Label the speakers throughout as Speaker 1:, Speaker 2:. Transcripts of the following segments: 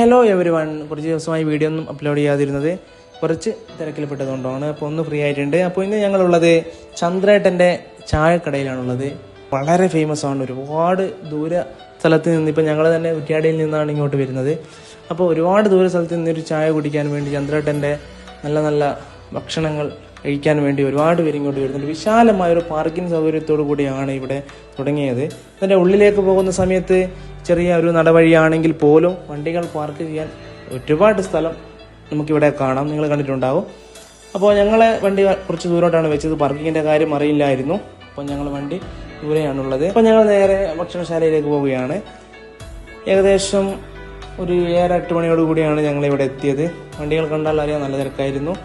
Speaker 1: Hello every one കുറച്ച് ദിവസമായി video ഒന്നും അപ്ലോഡ് ചെയ്യാതിരുന്നത് കുറച്ച് തിരക്കിൽപ്പെട്ടതുകൊണ്ടാണ്. അപ്പോൾ ഒന്ന് ഫ്രീ ആയിട്ടുണ്ട്. അപ്പോൾ ഇന്ന് ഞങ്ങളുള്ളത് ചന്ദ്രേട്ടന്റെ ചായക്കടയിലാണുള്ളത്. വളരെ ഫേമസ് ആണ്. ഒരുപാട് ദൂര സ്ഥലത്ത് നിന്ന് ഇപ്പം ഞങ്ങൾ തന്നെ കുറ്റ്യാടിയിൽ നിന്നാണ് ഇങ്ങോട്ട് വരുന്നത്. അപ്പോൾ ഒരുപാട് ദൂര സ്ഥലത്ത് നിന്നൊരു ചായ കുടിക്കാൻ വേണ്ടി ചന്ദ്രേട്ടന്റെ നല്ല നല്ല ഭക്ഷണങ്ങൾ കഴിക്കാൻ വേണ്ടി ഒരുപാട് പേര് ഇങ്ങോട്ട് വരുന്നുണ്ട്. വിശാലമായ ഒരു പാർക്കിംഗ് സൗകര്യത്തോടു കൂടിയാണ് ഇവിടെ തുടങ്ങിയത്. അതിന്റെ ഉള്ളിലേക്ക് പോകുന്ന സമയത്ത് ചെറിയ ഒരു നടവഴിയാണെങ്കിൽ പോലും വണ്ടികൾ പാർക്ക് ചെയ്യാൻ ഒരുപാട് സ്ഥലം നമുക്കിവിടെ കാണാം. നിങ്ങൾ കണ്ടിട്ടുണ്ടാവും. അപ്പോൾ ഞങ്ങളെ വണ്ടി കുറച്ച് ദൂരോട്ടാണ് വെച്ചത്. പാർക്കിങ്ങിന്റെ കാര്യം അറിയില്ലായിരുന്നു. അപ്പോൾ ഞങ്ങൾ വണ്ടി ദൂരെയാണുള്ളത്. അപ്പോൾ ഞങ്ങൾ നേരെ ഭക്ഷണശാലയിലേക്ക് പോവുകയാണ്. ഏകദേശം ഒരു ഏഴര എട്ട് മണിയോട് കൂടിയാണ് ഞങ്ങൾ ഇവിടെ എത്തിയത്. വണ്ടികൾ കണ്ടാൽ അറിയാം നല്ല തിരക്കായിരുന്നു.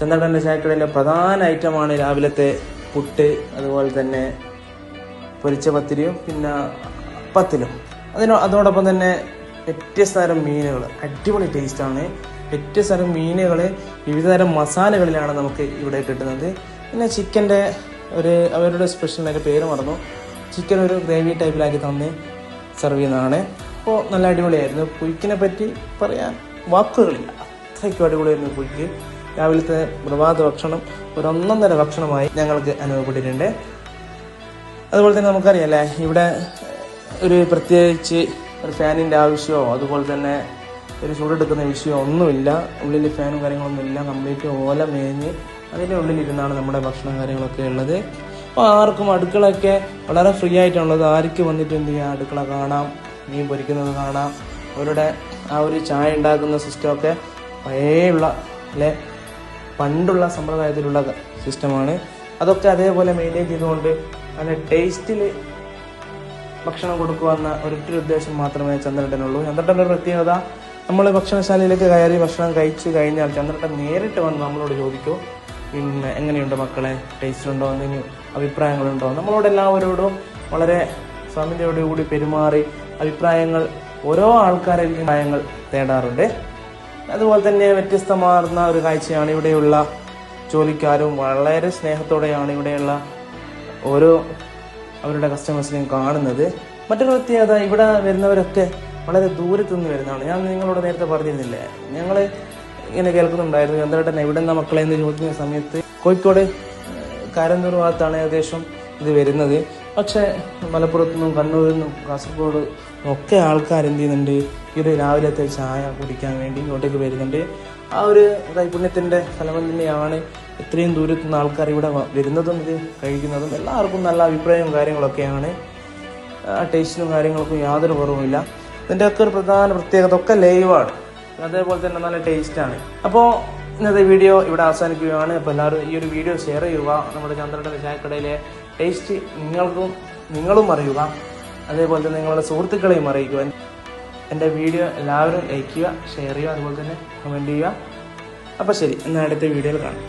Speaker 1: ചന്ദ്രടന്റെ ചായക്കടയിലെ പ്രധാന ഐറ്റമാണ് രാവിലത്തെ പുട്ട് അതുപോലെ തന്നെ പൊരിച്ച പത്തിരിയും പിന്നെ പത്തിലും. അതിനോ അതോടൊപ്പം തന്നെ വ്യത്യസ്ത തരം മീനുകൾ അടിപൊളി ടേസ്റ്റാണ്. വ്യത്യസ്ത തരം മീനുകൾ വിവിധ തരം മസാലകളിലാണ് നമുക്ക് ഇവിടെ കിട്ടുന്നത്. പിന്നെ ചിക്കന്റെ ഒരു അവരുടെ സ്പെഷ്യൽ അതിന്റെ പേര് മറന്നു. ചിക്കൻ ഒരു ഗ്രേവി ടൈപ്പിലാക്കി തന്ന് സെർവ് ചെയ്യുന്നതാണ്. അപ്പോൾ നല്ല അടിപൊളിയായിരുന്നു. പുയ്ക്കിനെ പറ്റി പറയാൻ വാക്കുകളില്ല. അത്രയ്ക്കും അടിപൊളിയായിരുന്നു പുയ്ക്ക് രാവിലത്തെ പ്രഭാത ഭക്ഷണം ഒരു ഒന്നൊന്നര ഭക്ഷണമായി ഞങ്ങൾക്ക് അനുഭവപ്പെട്ടിട്ടുണ്ട്. അതുപോലെ തന്നെ നമുക്കറിയാം അല്ലേ? ഇവിടെ ഒരു പ്രത്യേകിച്ച് ഒരു ഫാനിന്റെ ആവശ്യമോ അതുപോലെ തന്നെ ഒരു ചൂടെടുക്കുന്ന വിഷയമോ ഒന്നുമില്ല. ഉള്ളിൽ ഫാനും കാര്യങ്ങളൊന്നും ഇല്ല. കംപ്ലീറ്റ് ഓല മേഞ്ഞ് അതിന്റെ ഉള്ളിലിരുന്നാണ് നമ്മുടെ ഭക്ഷണം കാര്യങ്ങളൊക്കെ ഉള്ളത്. അപ്പോൾ ആർക്കും അടുക്കളയൊക്കെ വളരെ ഫ്രീ ആയിട്ടുള്ളത്. ആർക്ക് വന്നിട്ട് എന്ത് ചെയ്യാം? അടുക്കള കാണാം മീൻ പൊരിക്കുന്നത് കാണാം. അവരുടെ ആ ഒരു ചായ ഉണ്ടാക്കുന്ന സിസ്റ്റമൊക്കെ പഴയുള്ള അല്ലെ പണ്ടുള്ള സമ്പ്രദായത്തിലുള്ള സിസ്റ്റമാണ് അതൊക്കെ അതേപോലെ മെയിന്റെയിൻ ചെയ്തുകൊണ്ട് നല്ല ടേസ്റ്റിൽ ഭക്ഷണം കൊടുക്കുക എന്ന ഒരൊറ്റ ഉദ്ദേശം മാത്രമേ ചന്ദ്രട്ടനുള്ളൂ. ചന്ദ്രട്ടന്റെ പ്രത്യേകത നമ്മൾ ഭക്ഷണശാലയിലേക്ക് കയറി ഭക്ഷണം കഴിച്ചു കഴിഞ്ഞാൽ ചന്ദ്രട്ടൻ നേരിട്ട് വന്ന് നമ്മളോട് ചോദിക്കൂ പിന്നെ എങ്ങനെയുണ്ട് മക്കളെ? ടേസ്റ്റ് ഉണ്ടോ എന്തെങ്കിലും അഭിപ്രായങ്ങളുണ്ടോ? നമ്മളോട് എല്ലാവരോടും വളരെ സ്വാമിതയോടുകൂടി പെരുമാറി അഭിപ്രായങ്ങൾ ഓരോ ആൾക്കാരിൽ അഭിപ്രായങ്ങൾ തേടാറുണ്ട്. അതുപോലെ തന്നെ വ്യത്യസ്തമാർന്ന ഒരു കാഴ്ചയാണ് ഇവിടെയുള്ള ജോലിക്കാരും വളരെ സ്നേഹത്തോടെയാണ് ഇവിടെയുള്ള ഓരോ അവരുടെ കസ്റ്റമേഴ്സിനെയും കാണുന്നത്. മറ്റൊരു പ്രത്യേകത ഇവിടെ വരുന്നവരൊക്കെ വളരെ ദൂരത്തു നിന്ന് വരുന്നതാണ്. ഞാൻ നിങ്ങളോട് നേരത്തെ പറഞ്ഞിരുന്നില്ലേ? ഞങ്ങൾ ഇങ്ങനെ കേൾക്കുന്നുണ്ടായിരുന്നു. ചന്ദ്രേട്ടൻ എവിടെ നിന്ന മക്കളെ എന്ന് ചോദിക്കുന്ന സമയത്ത് കോഴിക്കോട് കാരന്തൂർ ഭാഗത്താണ് ഏകദേശം ഇത് വരുന്നത്. പക്ഷേ മലപ്പുറത്തു നിന്നും കണ്ണൂരിൽ നിന്നും കാസർഗോഡ് ഒക്കെ ആൾക്കാർ എന്ത് ചെയ്യുന്നുണ്ട്? ഈ ഒരു രാവിലത്തെ ചായ കുടിക്കാൻ വേണ്ടി ഇങ്ങോട്ടേക്ക് വരുന്നുണ്ട്. ആ ഒരു കൈപുണ്യത്തിന്റെ ഫലം തന്നെയാണ് ഇത്രയും ദൂരത്തു നിന്ന് ആൾക്കാർ ഇവിടെ വരുന്നതും ഇത് കഴിക്കുന്നതും. എല്ലാവർക്കും നല്ല അഭിപ്രായവും കാര്യങ്ങളൊക്കെയാണ്. ആ ടേസ്റ്റിനും കാര്യങ്ങൾക്കും യാതൊരു കുറവുമില്ല. ഇതിന്റെ ഒക്കെ ഒരു പ്രധാന പ്രത്യേകത ഒക്കെ ലൈവാണ്. അതേപോലെ തന്നെ നല്ല ടേസ്റ്റാണ്. അപ്പോൾ ഇന്നത്തെ വീഡിയോ ഇവിടെ അവസാനിക്കുകയാണ്. അപ്പോൾ എല്ലാവരും ഈ ഒരു വീഡിയോ ഷെയർ ചെയ്യുക. നമ്മുടെ ചന്ദ്രയുടെ ചായക്കടയിലെ ടേസ്റ്റ് നിങ്ങൾക്കും നിങ്ങളും അറിയുക. അതേപോലെ തന്നെ നിങ്ങളുടെ സുഹൃത്തുക്കളെയും അറിയിക്കുക. എന്റെ വീഡിയോ എല്ലാവരും ലൈക്ക് ചെയ്യുക ഷെയർ ചെയ്യുക അതുപോലെ തന്നെ കമന്റ് ചെയ്യുക. അപ്പോൾ ശരി എന്നാൽ അടുത്ത വീഡിയോയിൽ കാണാം.